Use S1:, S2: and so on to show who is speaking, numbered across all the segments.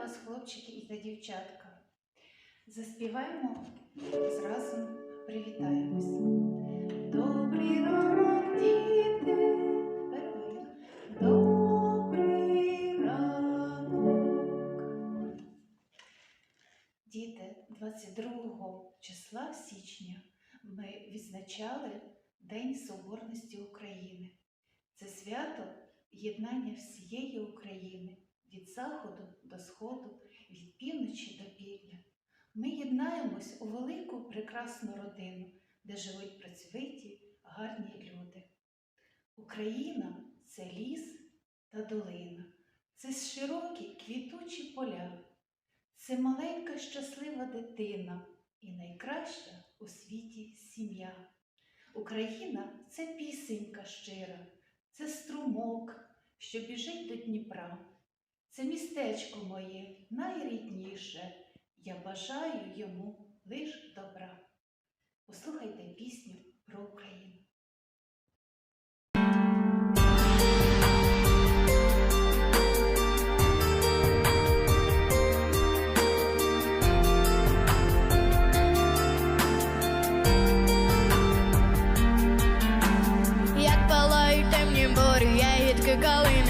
S1: вас, хлопчики та дівчатка. Заспіваємо зразу привітаємось. Добрий ранок, діти. Добрий ранок. Діти, 22 числа січня ми відзначали День Соборності України. Це свято єднання всієї України заходу до сходу, від півночі до півдня. Ми єднаємось у велику прекрасну родину, де живуть працьовиті, гарні люди. Україна це ліс та долина, це широкі квітучі поля, це маленька щаслива дитина і найкраща у світі сім'я. Україна це пісенька щира, це струмок, що біжить до Дніпра. Це містечко моє найрідніше. Я бажаю йому лиш добра. Послухайте пісню про Україну.
S2: Як палають темні борі, ягідки калини,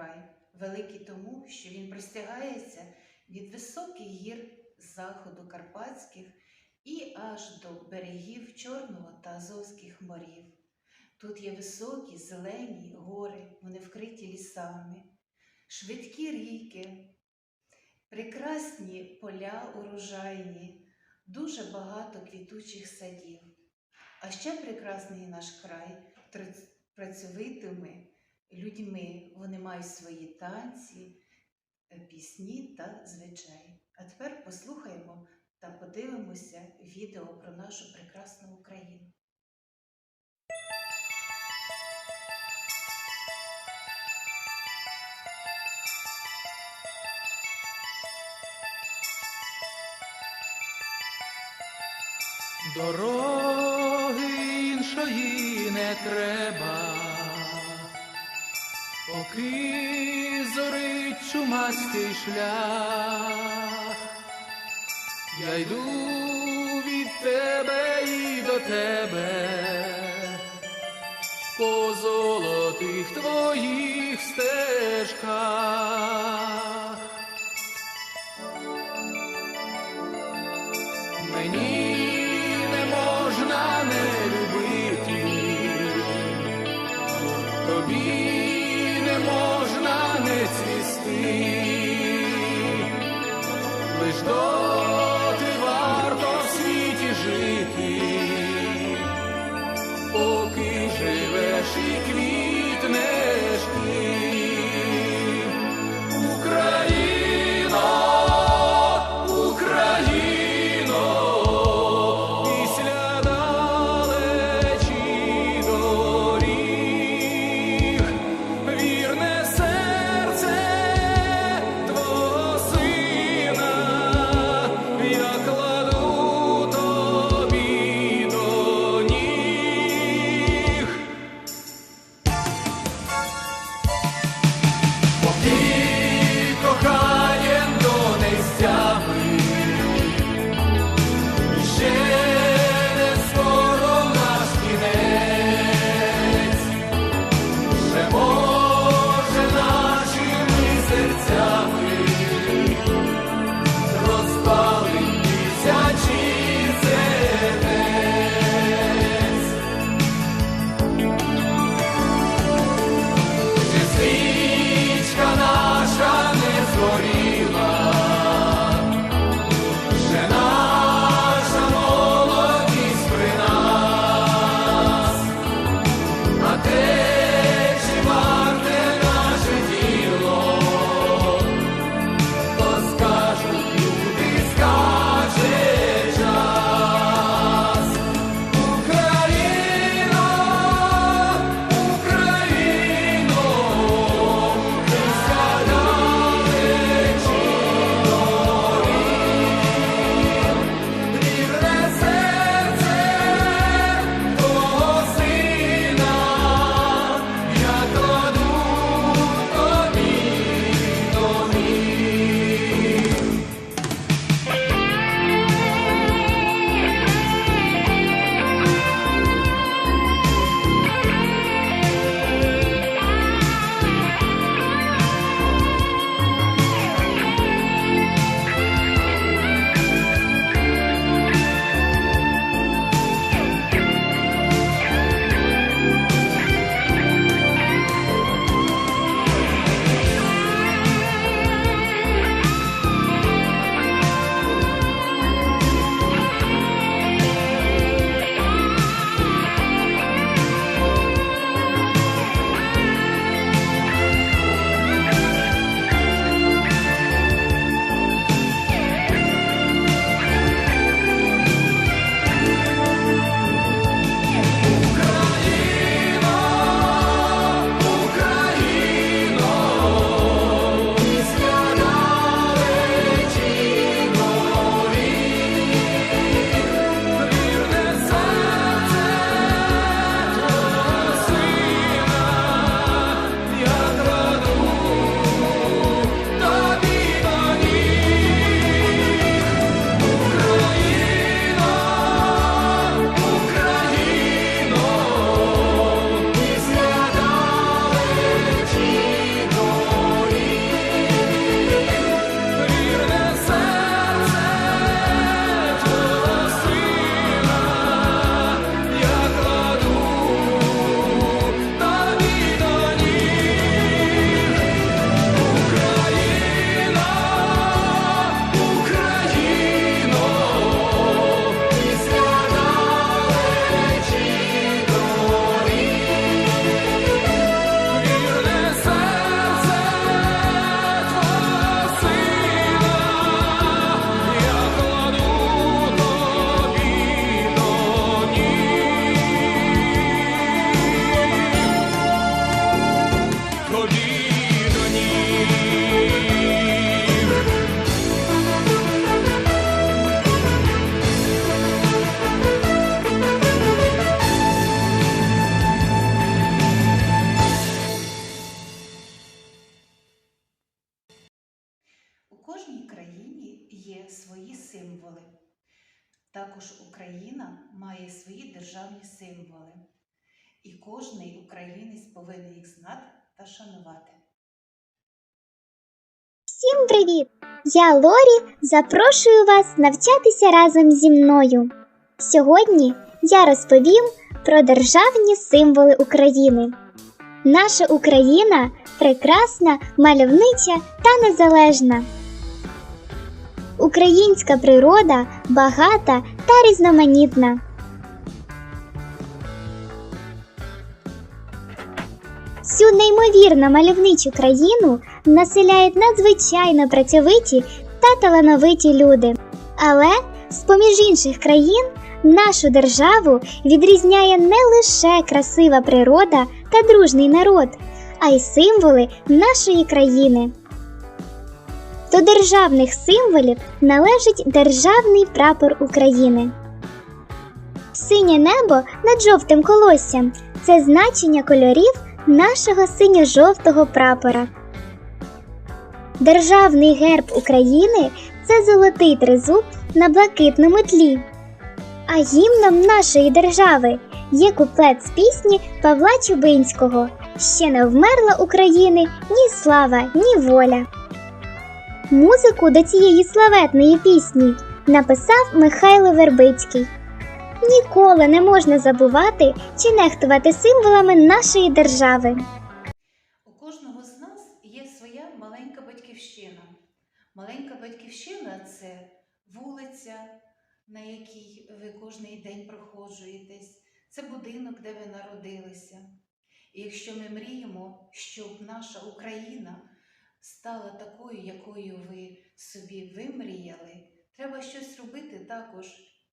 S1: край. Великий тому, що він простягається від високих гір заходу Карпатських і аж до берегів Чорного та Азовських морів. Тут є високі зелені гори, вони вкриті лісами, швидкі ріки, прекрасні поля урожайні, дуже багато квітучих садів. А ще прекрасний наш край працьовитими людьми. Вони мають свої танці, е, пісні та звичаї. А тепер послухаємо та подивимося відео про нашу прекрасну Україну.
S3: Дороги іншої не треба, поки зорить чумацький шлях, я йду від тебе і до тебе, по золотих твоїх стежках.
S1: fuori. Має свої державні символи, і кожний українець повинен їх знати та шанувати.
S4: Всім привіт! Я Лорі. Запрошую вас навчатися разом зі мною. Сьогодні я розповім про державні символи України. Наша Україна прекрасна, мальовнича та незалежна. Українська природа багата та різноманітна. Цю неймовірно мальовничу країну населяють надзвичайно працьовиті та талановиті люди. Але з-поміж інших країн нашу державу відрізняє не лише красива природа та дружний народ, а й символи нашої країни. До державних символів належить державний прапор України. Синє небо над жовтим колоссям це значення кольорів нашого синьо-жовтого прапора. Державний герб України це золотий тризуб на блакитному тлі. А гімном нашої держави є куплет з пісні Павла Чубинського Ще не вмерла України ні слава, ні воля. Музику до цієї славетної пісні написав Михайло Вербицький. Ніколи не можна забувати чи нехтувати символами нашої держави.
S1: У кожного з нас є своя маленька батьківщина. Маленька батьківщина це вулиця, на якій ви кожний день проходжуєтесь, це будинок, де ви народилися. І якщо ми мріємо, щоб наша Україна стала такою, якою ви собі вимріяли, треба щось робити також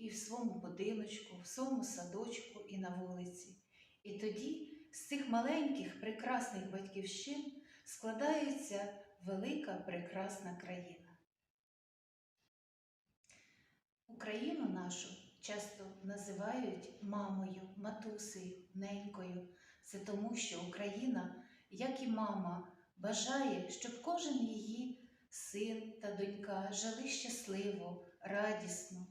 S1: і в своєму будиночку, в своєму садочку і на вулиці. І тоді з цих маленьких прекрасних батьківщин складається велика прекрасна країна. Україну нашу часто називають мамою, матусею, ненькою. Це тому, що Україна, як і мама, бажає, щоб кожен її син та донька жили щасливо, радісно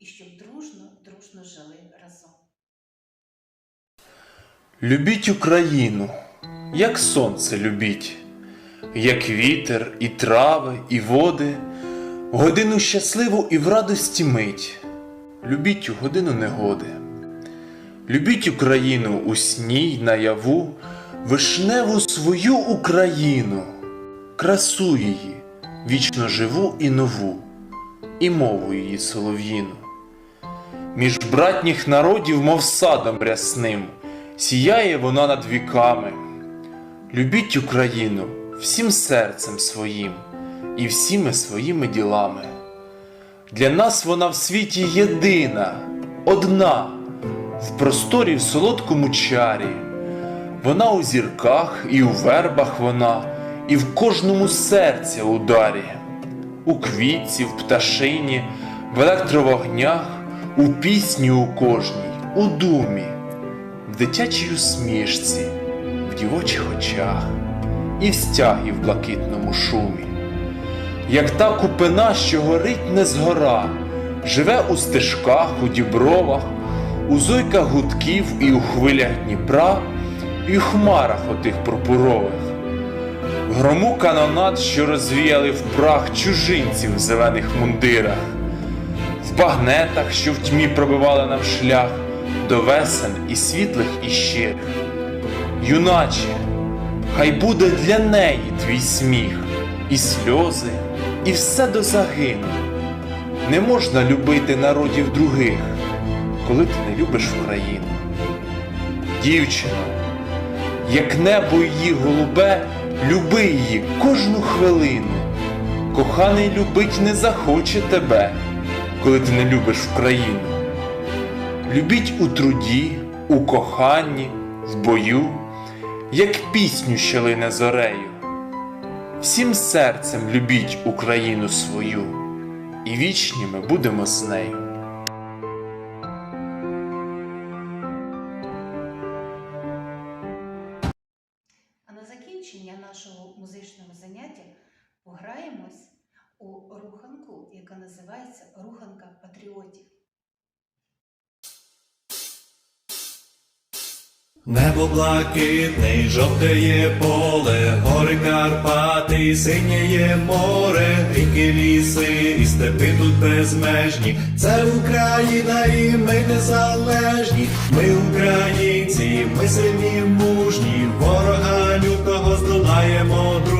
S1: і щоб дружно, дружно жили разом.
S5: Любіть Україну, як сонце любіть, як вітер, і трави, і води, годину щасливу і в радості мить. Любіть у годину негоди. Любіть Україну у сні й наяву, вишневу свою Україну, красу її, вічно живу і нову, і мову її солов'їну. Між братніх народів, мов садом рясним, сіяє вона над віками. Любіть Україну всім серцем своїм і всіми своїми ділами. Для нас вона в світі єдина, одна, в просторі в солодкому чарі. Вона у зірках і у вербах вона, і в кожному серця ударі, у квітці, в пташині, в електровогнях, у пісні у кожній, у думі, в дитячій усмішці, в дівочих очах і в стягі в блакитному шумі. Як та купина, що горить не згора, живе у стежках, у дібровах, у зойках гудків і у хвилях Дніпра, і у хмарах отих пурпурових. Грому канонат, що розвіяли в прах чужинців в зелених мундирах, в багнетах, що в тьмі пробивали нам шлях до весен і світлих, і щирих. Юначе, хай буде для неї твій сміх, і сльози, і все до загину. Не можна любити народів других, коли ти не любиш Україну. Дівчино, як небо її голубе, люби її кожну хвилину. Коханий любить не захоче тебе, коли ти не любиш Україну. Любіть у труді, у коханні, в бою, як пісню, що лине зорею. Всім серцем любіть Україну свою, і вічні ми будемо з нею.
S1: А на закінчення нашого музичного заняття пограємось у руханку, яка називається Руханка патріотів.
S6: Небо блакитний, жовтеє поле, гори Карпати, синєє море, ріки ліси і степи тут безмежні. Це Україна і ми незалежні. Ми українці, ми сильні, мужні, ворога лютого здолаємо дружня.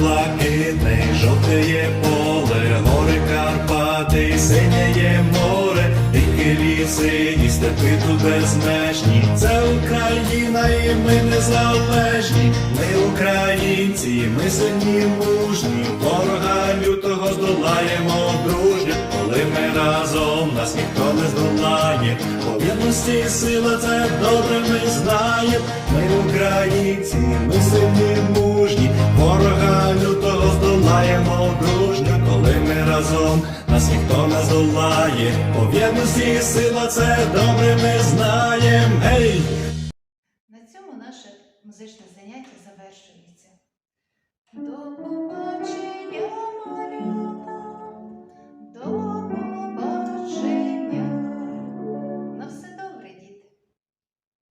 S6: Небо блакитне, жовтеє поле, гори Карпати, синєє море, ріки ліси і степи тут безмежні. Це Україна і ми незалежні. Ми українці, ми сильні мужні, ворога лютого здолаємо дружньо, коли ми разом нас ніхто не здолає. По сила це добре ми знаємо. Ми українці, ми сильні мужні, ворога лютого здолаємо дружньо, коли ми разом нас ніхто не здолає. По сила це добре ми знаємо. Гей!